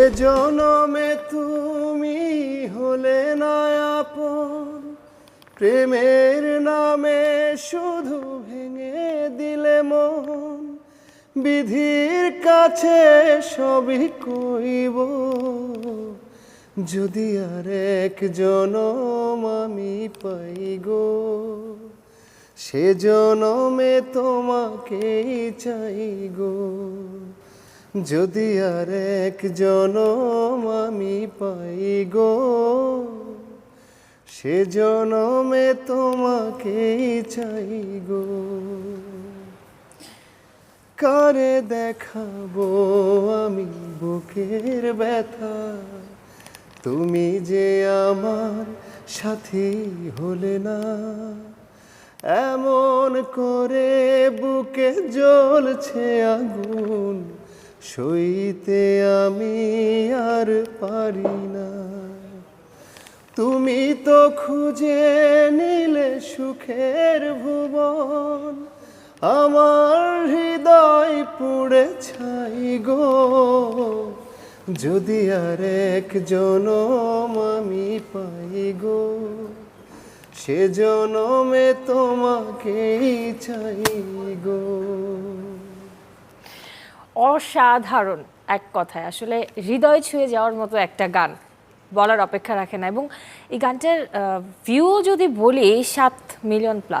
এ জনমে তুমি হলে না আপন প্রেমের নামে শুধু ভেঙে দিলে মন। বিধির কাছে সবই কইব। যদি আর এক জনম আমি পাই গো, সে জনমে তোমাকেই চাই গো। যদি আর এক জনম আমি পাই গো, সে জনমে তোমাকেই চাই গো। কারে দেখাবো আমি বুকের ব্যথা? তুমি যে আমার সাথী হলে না। এমন করে বুকে জ্বলছে আগুন। সইতে আমি আর পারি না। তুমি তো খুঁজে নিলে সুখের ভুবন, আমার হৃদয় পুড়ে ছাই গো। যদি আর এক জনম আমি পাই গো, সে জনমে তোমাকেই চাই গো। অসাধারণ এক কথায়। আসলে হৃদয় ছুঁয়ে যাওয়ার মতো একটা গান বলার অপেক্ষা রাখে না এবং এই গানটার ভিউ যদি বলি, সাত মিলিয়ন প্লাস